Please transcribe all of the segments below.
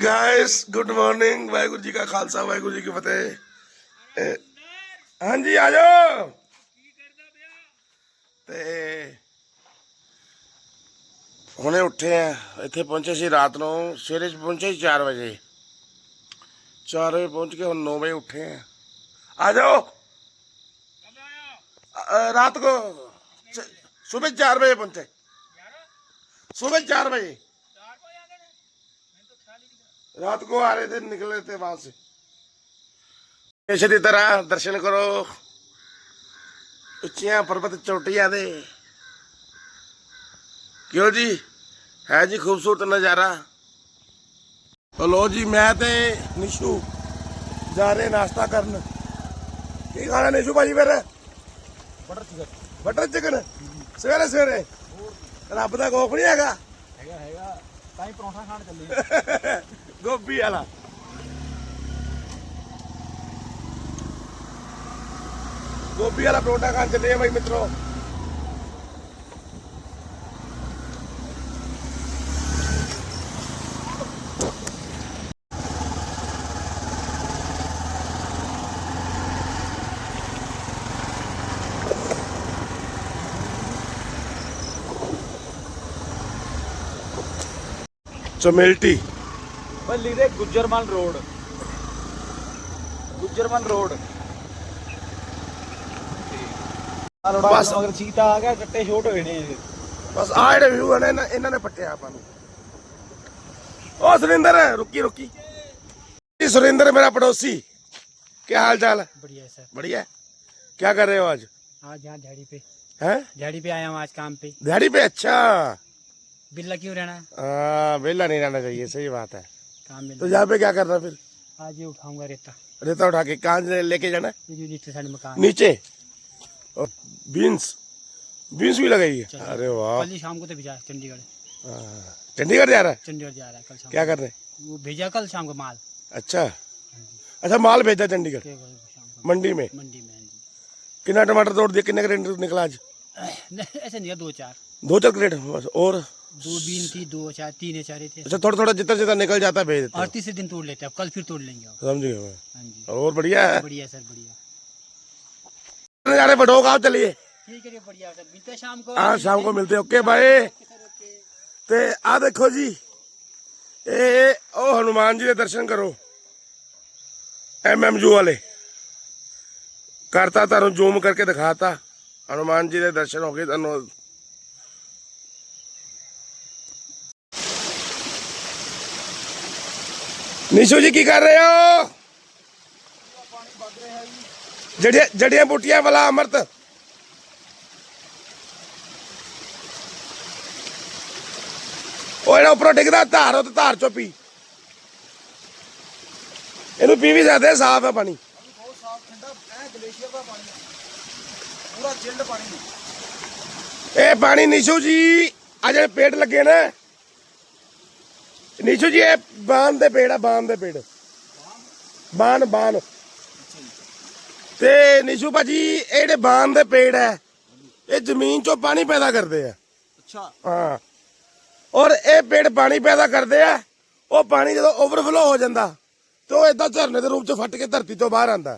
Guys good morning Waheguru ji ਕਾ ਖਾਲਸਾ ਵਾਹਿਗੁਰੂ ਜੀ ਕੀ ਫਤਿਹ ਇਹ- ਹਾਂਜੀ ਆ ਜਾਓ ਤੇ ਹੁਣੇ ਉੱਠੇ ਆ ਇੱਥੇ ਪਹੁੰਚੇ ਸੀ ਰਾਤ ਨੂੰ ਸਵੇਰੇ ਪਹੁੰਚੇ ਸੀ 4 ਵਜੇ 4 ਵਜੇ ਪਹੁੰਚ ਕੇ ਹੁਣ 9 ਵਜੇ ਉੱਠੇ ਆ ਆ ਜਾਓ अ, रात को स- सुबह चार बजे पहुंचे सुबह चार बजे रात को आ रहे थे निकले थे वहां से हमेशा की तरह दर्शन करो ਉੱਚੀਆਂ ਪਰਬਤ ਚੋਟੀਆਂ ਦੇ ਕਿਉਂ ਜੀ ਹੈ ਜੀ ਖੂਬਸੂਰਤ ਨਜ਼ਾਰਾ ਲੋ ਜੀ ਮੈਂ ਤੇ ਨਿਸ਼ੂ ਜਾ ਰਹੇ ਨਾਸ਼ਤਾ ਕਰਨ ਕੀ ਖਾਣਾ ਨਿਸ਼ੂ ਭਾਜੀ ਫਿਰ ਬਟਰ ਚਿਕਨ ਬਟਰ ਚਿਕਨ ਸਵੇਰੇ ਸਵੇਰੇ ਰੱਬ ਦਾ ਕੋਖ ਨਹੀਂ ਹੈਗਾ ਹੈਗਾ ਹੈਗਾ ਤਾਂ ਹੀ ਪਰੌਂਠਾ ਖਾਣ ਚੱਲੇ ਗੋਭੀ ਵਾਲਾ। ਗੋਭੀ ਵਾਲਾ ਪਰੋਟਾ ਖਾਣ ਚੱਲੇ ਆ ਬਾਈ ਮਿੱਤਰੋ। ਚਮੇਲਟੀ ਬੱਲੀ ਦੇ ਗੁੱਜਰਮਲ ਰੋਡ। ਗੁੱਜਰਮਲ ਰੋਡ। ਬਸ। ਮਗਰ ਚੀਤਾ ਆ ਗਿਆ ਗੱਟੇ ਛੋਟ ਹੋਏ ਨੇ ਬਸ ਆ ਜਿਹੜੇ ਵਿਊ ਨੇ ਇਹਨਾਂ- ਇਹਨਾਂ ਨੇ ਪੱਟਿਆ ਆਪਾਂ ਨੂੰ। ਓ ਸੁਰਿੰਦਰ ਰੁਕੀ ਰੁਕੀ। ਜੀ ਸੁਰਿੰਦਰ ਮੇਰਾ ਪੜੋਸੀ। ਕੀ ਹਾਲ ਚਾਲ? ਹੈ बढ़िया है सर ਕੀ ਕਰ ਰਹੇ ਹੋ ਅੱਜ? आज यहाँ झाड़ी पे ਹੈ? झाड़ी पे आया हूँ आज काम पे ਦਿਹਾੜੀ पे अच्छा ਬਿੱਲਾ ਕਿਉਂ ਰਹਿਣਾ? हाँ वेला नहीं रहना चाहिए सही बात है काम में तो यहाँ पे क्या करना फिर? आज ये उठाऊँगा रेता। रेता उठा के कहाँ से लेके जाना है? नीचे साइड नीचे? और बीन्स? बीन्स भी लगाई है? अरे वाह। कल शाम को तो भेजा चंडीगढ़। हाँ, चंडीगढ़ जा रहा है? चंडीगढ़ जा रहा है कल शाम क्या कर रहे हैं वो भेजा कल शाम को माल। अच्छा। अच्छा माल भेजा चंडीगढ़? मंडी में? मंडी में हाँ कितना टमाटर तोड़ दिया? कितने क्रेट निकला आज? ऐसे नहीं दो चार। दो चार क्रेट। बस और दो बीन थी दो चार तीन चार थे अच्छा थोड़ा थोड़ा जितना जितना निकल जाता है भेज देते और हो। तीसरे दिन तोड़ लेते हैं अब कल फिर तोड़ लेंगे और समझ गए मैं हाँ जी और बढ़िया है बढ़िया सर बढ़िया नजारे बटोक आओ चलिए ठीक है ये बढ़िया सर मिलते हैं शाम को हाँ शाम को मिलते हैं ओके बाय सर ओके ਤੇ ਆ ਦੇਖੋ ਜੀ ਇਹ ਉਹ ਹਨੂਮਾਨ ਜੀ ਦੇ ਦਰਸ਼ਨ ਕਰੋ ਐਮਐਮਯੂ ਵਾਲੇ ਕਰਤਾ ਤੁਹਾਨੂੰ ਜ਼ੂਮ ਕਰਕੇ ਦਿਖਾਤਾ ਹਨੂਮਾਨ ਜੀ ਦੇ ਦਰਸ਼ਨ ਹੋ ਗਏ ਤੁਹਾਨੂੰ ਨਿਸ਼ੂ ਜੀ ਕੀ ਕਰ ਰਹੇ ਹੋ? ਜੜੀਆਂ ਜੜੀਆਂ ਬੂਟੀਆਂ ਵਾਲਾ ਅੰਮ੍ਰਿਤ। ਉਹ ਜਿਹੜਾ ਉੱਪਰੋਂ ਡਿੱਗਦਾ, ਧਾਰ ਉਹ ਤੇ ਧਾਰ ਚੋਂ ਪੀ। ਇਹਨੂੰ ਪੀ ਵੀ ਸਕਦੇ ਸਾਫ਼ ਹੈ ਪਾਣੀ ਬਹੁਤ ਸਾਫ਼ ਠੰਡਾ ਐ ਗਲੇਸ਼ੀਅਰ ਦਾ ਪਾਣੀ ਪੂਰਾ ਚਿਲਡ ਪਾਣੀ। ਇਹ ਪਾਣੀ ਨਿਸ਼ੂ ਜੀ, ਆ ਜਿਹੜੇ ਪੇੜ ਲੱਗੇ ਨੇ। ਨਿਸ਼ੂ ਜੀ, ਇਹ ਬਾਨ ਦੇ ਪੇੜ ਆ ਬਾਨ ਦੇ ਪੇੜ। ਬਾਨ ਬਾਨ ਤੇ ਨਿਸ਼ੂ ਭਾਜੀ ਇਹ ਜਿਹੜੇ ਬਾਨ ਦੇ ਪੇੜ ਹੈ ਇਹ ਜ਼ਮੀਨ ਚੋਂ ਪਾਣੀ ਪੈਦਾ ਕਰਦੇ ਆ। ਅੱਛਾ। ਹਾਂ। ਔਰ ਇਹ ਪੇੜ ਪਾਣੀ ਪੈਦਾ ਕਰਦੇ ਆ ਉਹ ਪਾਣੀ ਜਦੋਂ ਓਵਰਫਲੋ ਹੋ ਜਾਂਦਾ ਤੇ ਉਹ ਇਦਾਂ ਝਰਨੇ ਦੇ ਰੂਪ ਚ ਫਟ ਕੇ ਧਰਤੀ ਤੋਂ ਬਾਹਰ ਆਂਦਾ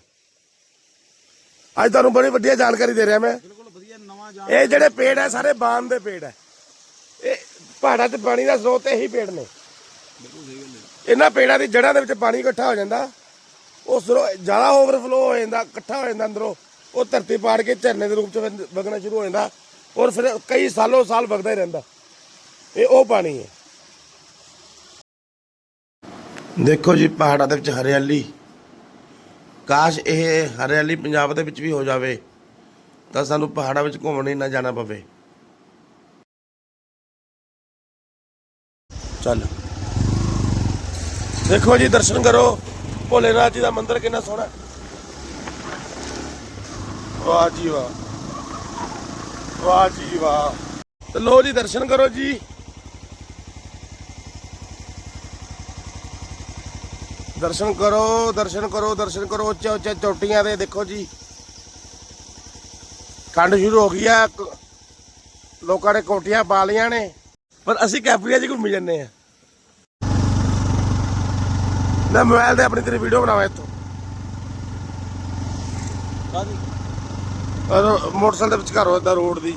ਅੱਜ ਤੁਹਾਨੂੰ ਬੜੀ ਵੱਡੀ ਜਾਣਕਾਰੀ ਦੇ ਰਿਹਾ ਮੈਂ। ਬਿਲਕੁਲ ਵਧੀਆ ਨਵਾਂ ਜਾਣ ਇਹ ਜਿਹੜੇ ਪੇੜ ਆ ਸਾਰੇ ਬਾਨ ਦੇ ਪੇੜ ਆ। ਇਹ ਪਹਾੜਾਂ 'ਚ ਪਾਣੀ ਦਾ ਸਰੋਤ ਇਹੀ ਪੇੜ ਨੇ। ਇਹਨਾਂ ਪੇੜਾਂ ਦੀ ਜੜ੍ਹਾਂ ਦੇ ਵਿੱਚ ਪਾਣੀ ਇਕੱਠਾ ਹੋ ਜਾਂਦਾ, ਉਹ ਜ਼ਿਆਦਾ ਓਵਰਫਲੋ ਹੋ ਜਾਂਦਾ, ਇਕੱਠਾ ਹੋ ਜਾਂਦਾ ਅੰਦਰੋਂ, ਉਹ ਧਰਤੀ ਪਾੜ ਕੇ ਝਰਨੇ ਦੇ ਰੂਪ 'ਚ ਵਗਣਾ ਸ਼ੁਰੂ ਹੋ ਜਾਂਦਾ ਔਰ ਫਿਰ ਕਈ ਸਾਲੋਂ ਸਾਲ ਵਗਦਾ ਹੀ ਰਹਿੰਦਾ। ਇਹ ਉਹ ਪਾਣੀ ਹੈ। ਦੇਖੋ ਜੀ, ਪਹਾੜਾਂ ਦੇ ਵਿੱਚ ਹਰਿਆਲੀ। ਕਾਸ਼ ਇਹ ਹਰਿਆਲੀ ਪੰਜਾਬ ਦੇ ਵਿੱਚ ਵੀ ਹੋ ਜਾਵੇ, ਤਾਂ ਸਾਨੂੰ ਪਹਾੜਾਂ ਵਿੱਚ ਘੁੰਮਣ ਹੀ ਨਾ ਜਾਣਾ ਪਵੇ। ਚੱਲ। ਦੇਖੋ ਜੀ, ਦਰਸ਼ਨ ਕਰੋ। ਭੋਲੇਨਾਥ ਜੀ ਦਾ ਮੰਦਿਰ ਕਿੰਨਾ ਸੋਹਣਾ। ਹੈ। ਵਾਹ ਜੀ ਵਾਹ। ਵਾਹ ਜੀ ਵਾਹ। ਤੇ ਲੋ ਜੀ, ਦਰਸ਼ਨ ਕਰੋ ਜੀ। ਦਰਸ਼ਨ ਕਰੋ ਦਰਸ਼ਨ ਕਰੋ ਦਰਸ਼ਨ ਕਰੋ। ਉੱਚੇ ਉੱਚੇ ਚੋਟੀਆਂ ਤੇ ਦੇਖੋ ਜੀ। ਠੰਡ ਸ਼ੁਰੂ ਹੋ ਗਈ ਆ। ਲੋਕਾਂ ਨੇ ਕੋਟੀਆਂ ਪਾ ਲੀਆਂ ਨੇ। ਪਰ ਅਸੀਂ ਕੈਪਰੀਆ 'ਚ ਘੁੰਮੀ ਜੰਨੇ ਆ। ਮੈਂ ਮੋਬਾਈਲ ਤੇ ਆਪਣੀ ਤੇਰੀ ਵੀਡੀਓ ਬਣਾਵਾ ਇੱਥੋਂ। ਕਾਦੀ ਔਰ ਮੋਟਰਸਾਈਕਲ ਦੇ ਵਿਚਕਾਰੋਂ ਇਦਾਂ ਰੋਡ ਦੀ।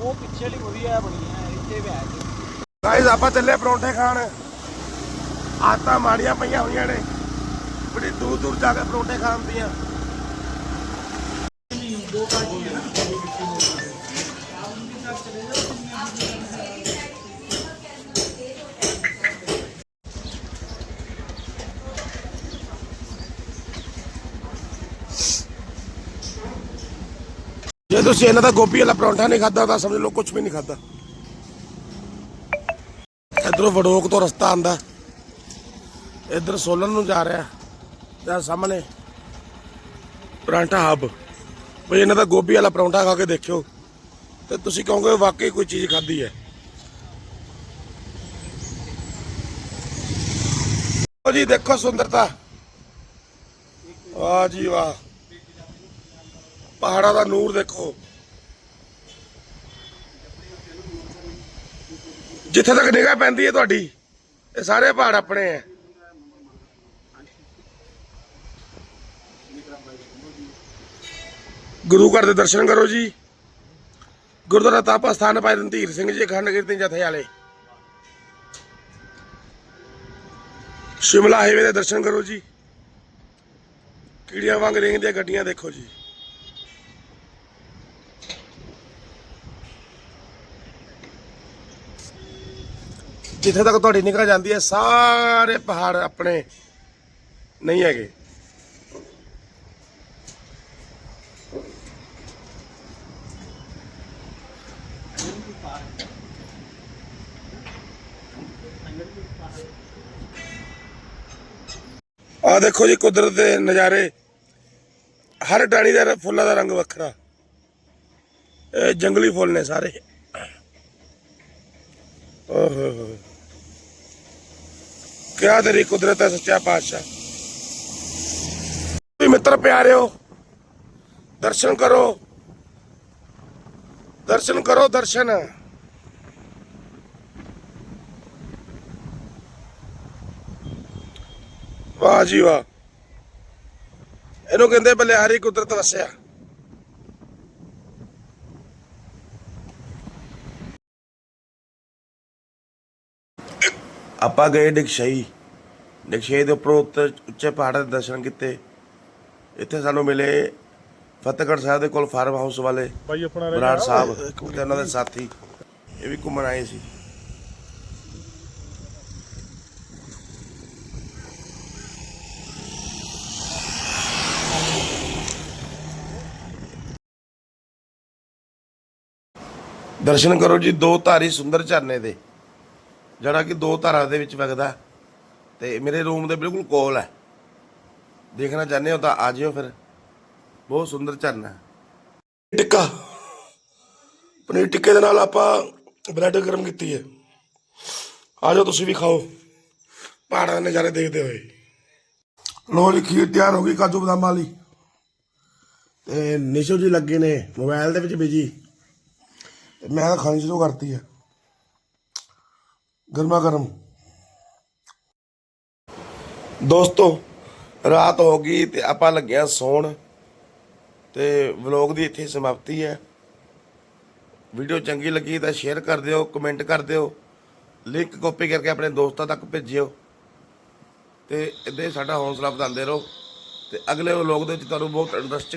ਉਹ ਪਿੱਛੇ ਵਾਲੀ ਵਧੀਆ ਬਣੀ ਹੈ ਇੱਥੇ ਵੀ ਹੈ ਗਾਇਸ ਆਪਾਂ ਚੱਲੇ ਪਰੌਂਠੇ ਖਾਣ। ਆਤਾ ਮਾੜੀਆਂ ਪਈਆਂ ਹੋਈਆਂ ਨੇ। ਬੜੀ ਦੂਰ ਦੂਰ ਜਾ ਕੇ ਪਰੌਂਠੇ ਖਾਣ ਦੀਆਂ। ਜੇ ਤੁਸੀਂ ਇਹਨਾਂ ਦਾ ਗੋਭੀ ਵਾਲਾ ਪਰੌਂਠਾ ਨਹੀਂ ਖਾਦਾ ਤਾਂ ਸਮਝ ਲਓ ਕੁਝ ਵੀ ਨਹੀਂ ਖਾਦਾ ਇਧਰੋਂ ਵਡੋਕ ਤੋਂ ਰਸਤਾ ਆਂਦਾ ਇਧਰ ਸੋਲਨ ਨੂੰ ਜਾ ਰਿਹਾ। ਤੇ ਸਾਹਮਣੇ ਪਰਾਂਠਾ ਹੱਬ। ਬਈ ਇਹਨਾਂ ਦਾ ਗੋਭੀ ਵਾਲਾ ਪਰੌਂਠਾ ਖਾ ਕੇ ਦੇਖਿਓ। ਤੇ ਤੁਸੀਂ ਕਹੋਗੇ ਵਾਕਈ ਕੋਈ ਚੀਜ਼ ਖਾਧੀ ਹੈ। ਜੀ, ਦੇਖੋ ਸੁੰਦਰਤਾ। ਵਾਹ ਜੀ ਵਾਹ। ਪਹਾੜਾਂ ਦਾ ਨੂਰ ਦੇਖੋ। ਜਿੱਥੇ ਤੱਕ ਨਿਗਾਹ ਪੈਂਦੀ ਹੈ ਤੁਹਾਡੀ, ਇਹ ਸਾਰੇ ਪਹਾੜ ਆਪਣੇ ਆ ਗੁਰੂ ਘਰ ਦੇ ਦਰਸ਼ਨ ਕਰੋ ਜੀ। ਗੁਰਦੁਆਰਾ ਤਾਪਾ ਸਥਾਨ ਭਾਈ ਰਣਧੀਰ ਸਿੰਘ ਜੀ, ਅਖੰਡ ਕੀਰਤਨ ਜਥੇ ਵਾਲੇ। ਸ਼ਿਮਲਾ ਹਾਈਵੇ ਦੇ ਦਰਸ਼ਨ ਕਰੋ ਜੀ। ਕੀੜੀਆਂ ਵਾਂਗ ਰੇਂਗਦੀਆਂ ਗੱਡੀਆਂ ਦੇਖੋ ਜੀ। ਜਿੱਥੇ ਤੱਕ ਤੁਹਾਡੀ ਨਿਗਾਹ ਜਾਂਦੀ ਹੈ, ਸਾਰੇ ਪਹਾੜ ਆਪਣੇ ਨਹੀਂ ਹੈਗੇ। ਆ ਦੇਖੋ ਜੀ, ਕੁਦਰਤ ਦੇ ਨਜ਼ਾਰੇ। ਹਰ ਟਾਣੀ ਦਾ ਫੁੱਲਾਂ ਦਾ ਰੰਗ ਵੱਖਰਾ। ਇਹ ਜੰਗਲੀ ਫੁੱਲ ਨੇ ਸਾਰੇ। ਓਹ ਹੋ ਹੋ। ਕਿਆ ਤੇਰੀ ਕੁਦਰਤ ਹੈ ਸੱਚਾ ਪਾਤਸ਼ਾਹ। ਵੀ ਮਿੱਤਰ ਪਿਆਰਿਓ, ਦਰਸ਼ਨ ਕਰੋ। ਦਰਸ਼ਨ ਕਰੋ, ਦਰਸ਼ਨ। ਵਾਹ ਜੀ ਵਾਹ। ਇਹਨੂੰ ਕਹਿੰਦੇ ਬਲਿਹਾਰੀ ਕੁਦਰਤ ਵਸਿਆ। ਆਪਾਂ ਗਏ ਡਿਕਸ਼ਈ। ਡਿਕਸ਼ਈ ਦੇ ਉੱਪਰੋਂ ਉੱਤੇ ਉੱਚੇ ਪਹਾੜਾਂ ਦੇ ਦਰਸ਼ਨ ਕੀਤੇ। ਇੱਥੇ ਸਾਨੂੰ ਮਿਲੇ ਫਤਿਹਗੜ੍ਹ ਸਾਹਿਬ ਦੇ ਕੋਲ ਫਾਰਮ ਹਾਊਸ ਵਾਲੇ ਬਾਈ ਆਪਣਾ ਬਰਾੜ ਸਾਹਿਬ ਤੇ ਉਹਨਾਂ ਦੇ ਸਾਥੀ। ਇਹ ਵੀ ਘੁੰਮਣ ਆਏ ਸੀ। ਦਰਸ਼ਨ ਕਰੋ ਜੀ ਦੋ ਧਾਰੀ ਸੁੰਦਰ ਝਰਨੇ ਦੇ। ਜਿਹੜਾ ਕਿ ਦੋ ਧਾਰਾਂ ਦੇ ਵਿੱਚ ਵਗਦਾ। ਤੇ ਮੇਰੇ ਰੂਮ ਦੇ ਬਿਲਕੁਲ ਕੋਲ ਹੈ। ਦੇਖਣਾ ਚਾਹੁੰਦੇ ਹੋ ਤਾਂ ਆ ਜਿਓ ਫਿਰ। ਬਹੁਤ ਸੁੰਦਰ ਝਰਨਾ ਹੈ। ਟਿੱਕਾ। ਪਨੀਰ ਟਿੱਕੇ ਦੇ ਨਾਲ ਆਪਾਂ ਬ੍ਰੈਡ ਗਰਮ ਕੀਤੀ ਹੈ। ਆ ਜਾਓ ਤੁਸੀਂ ਵੀ ਖਾਓ। ਪਹਾੜਾਂ ਦੇ ਨਜ਼ਾਰੇ ਦੇਖਦੇ ਹੋਏ। ਲੋ ਜੀ, ਖੀਰ ਤਿਆਰ ਹੋ ਗਈ ਕਾਜੂ ਬਦਾਮ ਵਾਲੀ। ਤੇ ਨਿਸ਼ੋ ਜੀ ਲੱਗੇ ਨੇ, ਮੋਬਾਈਲ ਦੇ ਵਿੱਚ ਬਿਜ਼ੀ ਤੇ ਮੈਂ ਤਾਂ ਖਾਣੀ ਸ਼ੁਰੂ ਕਰਤੀ ਹੈ। ਗਰਮਾ ਗਰਮ। ਦੋਸਤੋ, ਰਾਤ ਹੋ ਗਈ ਤੇ ਆਪਾਂ ਲੱਗਿਆ ਸੌਣ ਤੇ ਵਲੌਗ ਦੀ ਇੱਥੇ ਸਮਾਪਤੀ ਹੈ। ਵੀਡੀਓ ਚੰਗੀ ਲੱਗੀ ਤਾਂ ਸ਼ੇਅਰ ਕਰ ਦਿਓ, ਕਮੈਂਟ ਕਰ ਦਿਓ, ਲਿੰਕ ਕਾਪੀ ਕਰਕੇ ਆਪਣੇ ਦੋਸਤਾਂ ਤੱਕ ਭੇਜਿਓ ਤੇ ਇਦਾਂ ਹੀ ਸਾਡਾ ਹੌਸਲਾ ਵਧਾਉਂਦੇ ਰਹੋ ਤੇ ਅਗਲੇ ਵਲੌਗ ਦੇ ਵਿੱਚ ਤੁਹਾਨੂੰ ਬਹੁਤ ਇੰਟਰਸਟਿੰਗ